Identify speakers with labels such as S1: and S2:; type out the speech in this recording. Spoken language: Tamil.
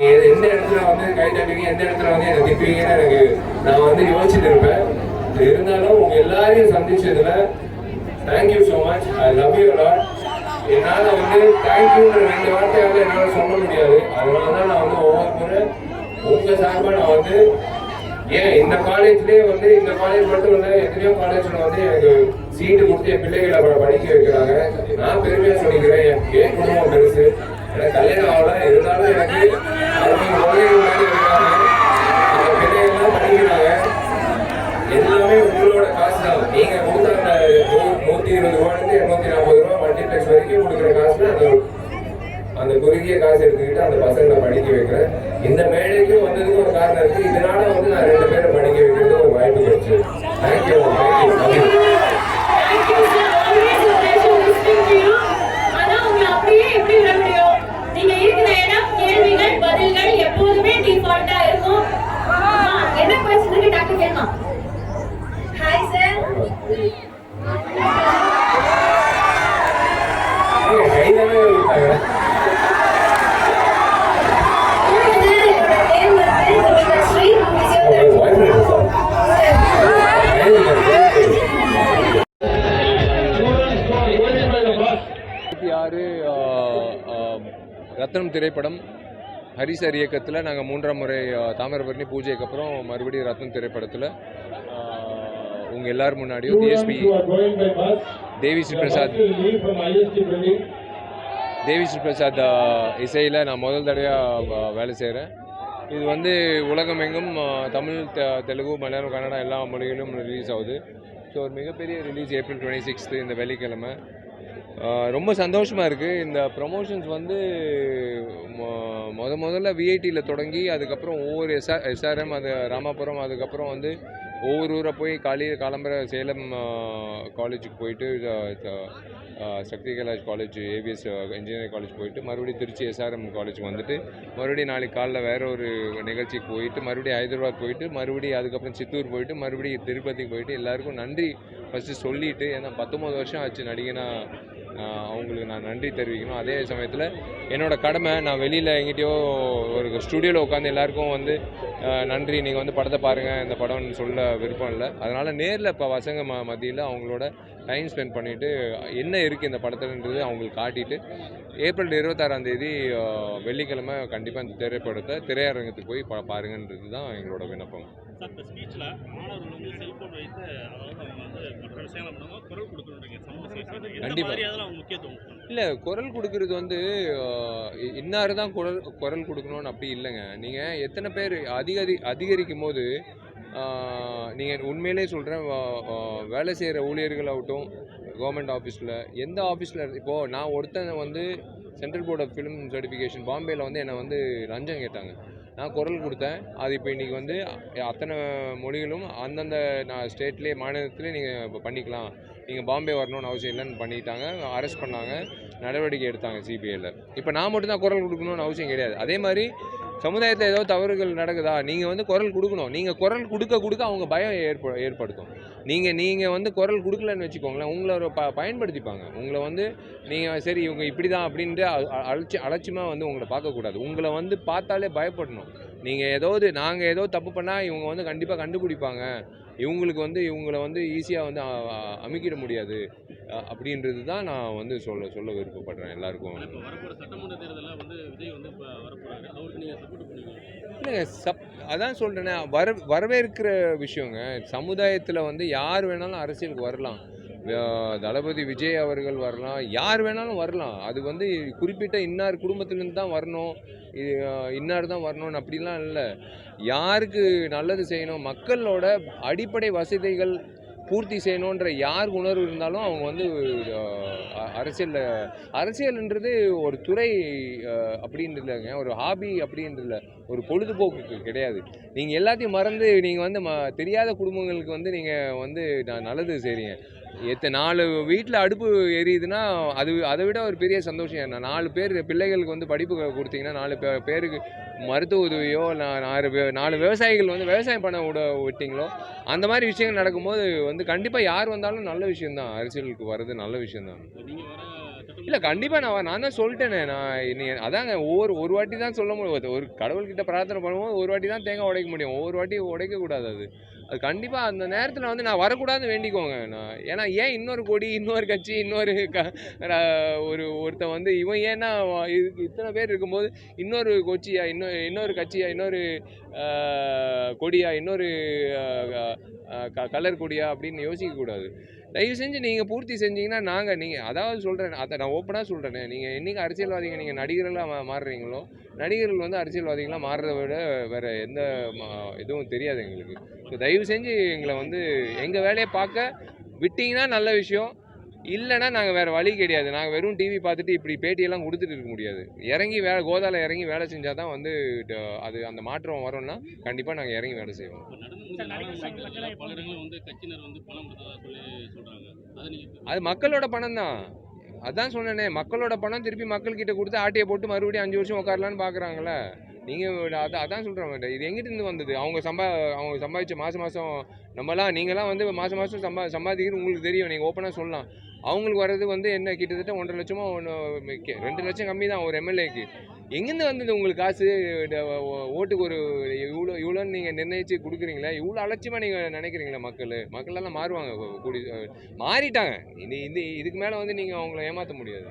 S1: எந்த இடத்துல வந்து கை தட்டுவீங்க எந்த இடத்துல வந்து எனக்கு திட்டுவீங்கன்னு எனக்கு நான் வந்து யோசிச்சுட்டு இருப்பேன். இருந்தாலும் உங்க எல்லாரையும் சந்திச்சதுல thank you so much I love you lot என்னால் வந்து தேங்க்யூன்ற ரெண்டு வார்த்தையாவது என்னால் சொல்ல முடியாது. அதனால தான் நான் வந்து ஒவ்வொரு முறை உங்க சார்பாக நான் வந்து ஏன் இந்த காலேஜ்லேயே வந்து இந்த காலேஜ் மட்டும் இல்லை எத்தனையோ காலேஜில் வந்து எனக்கு சீட்டு கொடுத்து என் பிள்ளைகளை படிக்க வைக்கிறாங்க. நான் பெருமையாக சொல்லிக்கிறேன். என் என் குடும்பம் பெருசு. எனக்கு கல்யாணம் ஆகல. இருந்தாலும் எனக்கு அவங்க குழந்தைங்க இருக்காங்க அந்த பிள்ளைகள்லாம் படிக்கிறாங்க எல்லாமே உங்களோட காசு தான். நீங்கள் கொடுக்குற அந்த நூற்றி இருபது ரூபாயிலிருந்து இருநூத்தி நாற்பது ரூபா மல்டிப்ளெக்ஸ் வரைக்கும் கொடுக்குற காசுல அந்த அந்த குறுகிய காசு எடுத்துக்கிட்டு அந்த பசங்களை படிக்க வைக்கிறேன். இந்த மேடைக்கும் வந்ததுக்கு ஒரு காரணம் இருக்குது இதனால வந்து நான் ரெண்டு பேரை படிக்க வைக்கிறதுக்கு
S2: ஸ்ரீ ஹாய்
S3: சார் ஆறு ரத்னம் திரைப்படம் ஹரி சார் இயக்கத்தில் நாங்கள் மூன்றாம் முறை தாமிரபரணி பூஜைக்கு அப்புறம் மறுபடியும் ரத்னம் திரைப்படத்தில் உங்கள் எல்லார் முன்னாடியும் டிஎஸ்பி தேவி ஸ்ரீ பிரசாத். தேவி ஸ்ரீ பிரசாத் இசையில் நான் முதல் தடவையாக வேலை செய்கிறேன் இது வந்து உலகமெங்கும் தமிழ் தெலுங்கு மலையாளம் கன்னடா எல்லா மொழிகளிலும் ரிலீஸ் ஆகுது. ஸோ ஒரு மிகப்பெரிய ரிலீஸ் ஏப்ரல் டுவெண்ட்டி சிக்ஸ்த்து இந்த வெள்ளிக்கிழமை. ரொம்ப சந்தோஷமாக இருக்குது இந்த ப்ரமோஷன்ஸ் வந்து முத முதல்ல விஐடியில் தொடங்கி அதுக்கப்புறம் ஒவ்வொரு எஸ்ஆர் எஸ்ஆர்எம் அது ராமாபுரம் அதுக்கப்புறம் வந்து ஒவ்வொரு ஊரை போய் காலி காலம்பர சேலம் காலேஜுக்கு போயிட்டு Sakthi Kailash college AVS engineering college போயிட்டு மறுபடியும் திருச்சி எஸ்ஆர்எம் காலேஜ் வந்துட்டு மறுபடியும் நாளைக்கு காலைல வேறு ஒரு நிகழ்ச்சிக்கு போயிட்டு மறுபடியும் ஹைதராபாத் போயிட்டு மறுபடியும் அதுக்கப்புறம் சித்தூர் போயிட்டு மறுபடியும் திருப்பதிக்கு போயிட்டு எல்லாருக்கும் நன்றி ஃபஸ்ட்டு சொல்லிவிட்டு ஏன்னா பத்தொம்போது வருஷம் ஆச்சு நடிகனாக அவங்களுக்கு நான் நன்றி தெரிவிக்கணும். அதே சமயத்தில் என்னோடய கடமை நான் வெளியில் எங்கிட்டயோ ஒரு ஸ்டுடியோவில் உட்காந்து எல்லாருக்கும் வந்து நன்றி. நீங்கள் வந்து படத்தை பாருங்கள் இந்த படம்னு சொல்ல விருப்பம் இல்லை. அதனால் நேரில் இப்போ பசங்க ம மத்தியில் அவங்களோட டைம் ஸ்பெண்ட் பண்ணிவிட்டு என்ன இருக்குது இந்த படத்துலன்றது அவங்களுக்கு காட்டிட்டு ஏப்ரல் இருபத்தாறாம் தேதி வெள்ளிக்கிழமை கண்டிப்பாக இந்த திரைப்படத்தை திரையரங்கத்துக்கு போய் பா பாருங்கன்றது தான் எங்களோட விண்ணப்பம்.
S4: சார் இந்த ஸ்பீச்சில் மாணவர்கள் வந்து வைத்து அதாவது அவங்க வந்து மற்ற விஷயங்களை கொடுக்கணும்.
S3: இல்லை குரல் கொடுக்கறது வந்து இன்னாரு தான் குரல் குரல் கொடுக்கணும்னு அப்படி இல்லைங்க. நீங்கள் எத்தனை பேர் அதிகரி அதிகரிக்கும் போது நீங்கள் உண்மையிலே சொல்கிறேன் வேலை செய்கிற ஊழியர்களாகட்டும் கவர்மெண்ட் ஆஃபீஸில் எந்த ஆஃபீஸில் இப்போது நான் ஒருத்தன் வந்து central board of film certification பாம்பேயில் வந்து என்னை வந்து லஞ்சம் கேட்டாங்க. நான் குரல் கொடுத்தேன். அது இப்போ இன்றைக்கி வந்து அத்தனை மொழிகளும் அந்தந்த நான் ஸ்டேட்லேயே மாநிலத்திலே நீங்கள் இப்போ பண்ணிக்கலாம். நீங்கள் பாம்பே வரணும்னு அவசியம் இல்லைன்னு பண்ணிட்டாங்க. அரெஸ்ட் பண்ணாங்க. நடவடிக்கை எடுத்தாங்க சிபிஐயில் இப்போ நான் மட்டும் தான் குரல் கொடுக்கணும்னு அவசியம் கிடையாது. அதே மாதிரி சமுதாயத்தில் ஏதோ தவறுகள் நடக்குதா? நீங்கள் வந்து குரல் கொடுக்கணும். நீங்கள் குரல் கொடுக்க கொடுக்க அவங்க பயம் ஏற்ப ஏற்படுத்தும். நீங்கள் நீங்கள் வந்து குரல் கொடுக்கலன்னு வச்சுக்கோங்களேன் உங்களை ஒரு ப பயன்படுத்திப்பாங்க. உங்களை வந்து நீங்கள் சரி இவங்க இப்படி தான் அப்படின்ட்டு அ- அலட்சி அலட்சியமாக வந்து உங்களை பார்க்கக்கூடாது உங்களை வந்து பார்த்தாலே பயப்படணும். நீங்கள் ஏதாவது நாங்கள் ஏதோ தப்பு பண்ணால் இவங்க வந்து கண்டிப்பாக கண்டுபிடிப்பாங்க. இவங்களுக்கு வந்து இவங்களை வந்து ஈஸியாக வந்து அமுக்கிட முடியாது. அப்படின்றது தான் நான் வந்து சொல்ல சொல்ல விருப்பப்படுறேன் எல்லாருக்கும். இல்லைங்க சப் அதான் சொல்கிறேனே வர வரவேற்கிற விஷயங்க. சமுதாயத்தில் வந்து யார் வேணாலும் அரசியலுக்கு வரலாம். தளபதி விஜய் அவர்கள் வரலாம். யார் வேணாலும் வரலாம். அது வந்து குறிப்பிட்ட இன்னார் குடும்பத்திலேருந்து தான் வரணும். இது, இன்னார் தான் வரணும்னு அப்படிலாம் இல்லை. யாருக்கு நல்லது செய்யணும்? மக்களோட அடிப்படை வசதிகள் பூர்த்தி செய்யணுன்ற யார் உணர்வு இருந்தாலும் அவங்க வந்து அரசியலில் அரசியல்ன்றது ஒரு துறை அப்படின்றதுலங்க ஒரு ஹாபி அப்படின்றது இல்லை. ஒரு பொழுதுபோக்கு கிடையாது. நீங்கள் எல்லாத்தையும் மறந்து நீங்கள் வந்து ம தெரியாத குடும்பங்களுக்கு வந்து நீங்கள் வந்து நான் நல்லது செய்கிறீங்க எத்த நாலு வீட்டில் அடுப்பு எரியுதுன்னா அது அதை விட ஒரு பெரிய சந்தோஷம் என்ன? நாலு பேர் பிள்ளைகளுக்கு வந்து படிப்பு கொடுத்தீங்கன்னா நாலு பே- பேருக்கு மருத்துவ உதவியோ நா- நாலு நாலு விவசாயிகள் வந்து விவசாயம் பண்ண விட விட்டீங்களோ அந்த மாதிரி விஷயங்கள் நடக்கும்போது வந்து கண்டிப்பாக யார் வந்தாலும் நல்ல விஷயம்தான். அரசியலுக்கு வர்றது நல்ல
S4: சட்டமன்ற
S3: இல்லை கண்டிப்பாக நான் நான் தான் சொல்லிட்டேனே. நான் நீ அதாங்க ஒவ்வொரு ஒரு வாட்டி தான் சொல்ல முடியும். ஒரு கடவுள்கிட்ட பிரார்த்தனை பண்ணும்போது ஒரு வாட்டி தான் தேங்காய் உடைக்க முடியும். ஒவ்வொரு வாட்டி உடைக்கக்கூடாது அது. அது கண்டிப்பாக அந்த நேரத்தில் வந்து நான் வரக்கூடாதுன்னு வேண்டிக்கோங்க நான். ஏன்னா ஏன் இன்னொரு கொடி இன்னொரு கட்சி இன்னொரு க ஒரு ஒருத்தன் வந்து இவன் ஏன்னா இதுக்கு இத்தனை பேர் இருக்கும்போது இன்னொரு கொச்சியா இன்னொரு இன்னொரு கட்சியா இன்னொரு கொடியா இன்னொரு க கலர் கொடியா அப்படின்னு யோசிக்கக்கூடாது தயவு செஞ்சு நீங்கள் பூர்த்தி செஞ்சீங்கன்னா நாங்கள் நீங்கள் அதாவது சொல்கிறேன் அதை நான் ஓப்பனாக சொல்கிறேனே நீங்கள் என்றைக்கு அரசியல்வாதிங்க நீங்கள் நடிகர்களாக மாறுறீங்களோ நடிகர்கள் வந்து அரசியல்வாதிகளாக மாறுறத விட வேறு எந்த இதுவும் தெரியாது எங்களுக்கு. ஸோ தயவு செஞ்சு எங்களை வந்து எங்கள் வேலையை பார்க்க விட்டிங்கன்னா நல்ல விஷயம் இல்லைன்னா நாங்கள் வேறு வழி கிடையாது. நாங்கள் வெறும் டிவி பார்த்துட்டு இப்படி பேட்டியெல்லாம் கொடுத்துட்டு இருக்க முடியாது. இறங்கி வேலை கோதால இறங்கி வேலை செஞ்சால் தான் வந்து அது அந்த மாற்றம் வரும்னா கண்டிப்பாக நாங்கள் இறங்கி வேலை செய்வோம்.
S4: அதை
S3: மக்களோட பணம் தான். அதான் சொன்னேனே மக்களோட பணம் திருப்பி மக்கள்கிட்ட கொடுத்து ஆட்டையை போட்டு மறுபடியும் அஞ்சு வருஷம் உட்காரலான்னு பார்க்குறாங்களே நீங்கள் அதான் அதான் சொல்கிறேன் இது எங்கிட்ட இருந்து வந்தது? அவங்க சம்பா அவங்க சம்பாதிச்ச மாதம் மாதம் நம்மலாம் நீங்களாம் வந்து மாதம் மாதம் சம்பா சம்பாதிக்கிறது உங்களுக்கு தெரியும். நீங்கள் ஓப்பனாக சொல்லலாம். அவங்களுக்கு வர்றது வந்து என்ன கிட்டத்தட்ட ஒன்றரை லட்சமோ ஒன்று ரெண்டு லட்சம் கம்மி தான் ஒரு எம்எல்ஏக்கு எங்கேருந்து வந்தது உங்களுக்கு காசு? ட- ஓ- ஓட்டுக்கு ஒரு இவ்வளோ இவ்வளோன்னு நீங்கள் நிர்ணயிச்சு கொடுக்குறீங்களா? இவ்வளோ அலட்சியமாக நீங்கள் நினைக்கிறீங்களா மக்கள்? மக்கள் எல்லாம் மாறுவாங்க கூடி மாறிட்டாங்க. இது இது இதுக்கு மேலே வந்து நீங்கள் அவங்கள ஏமாற்ற முடியாது.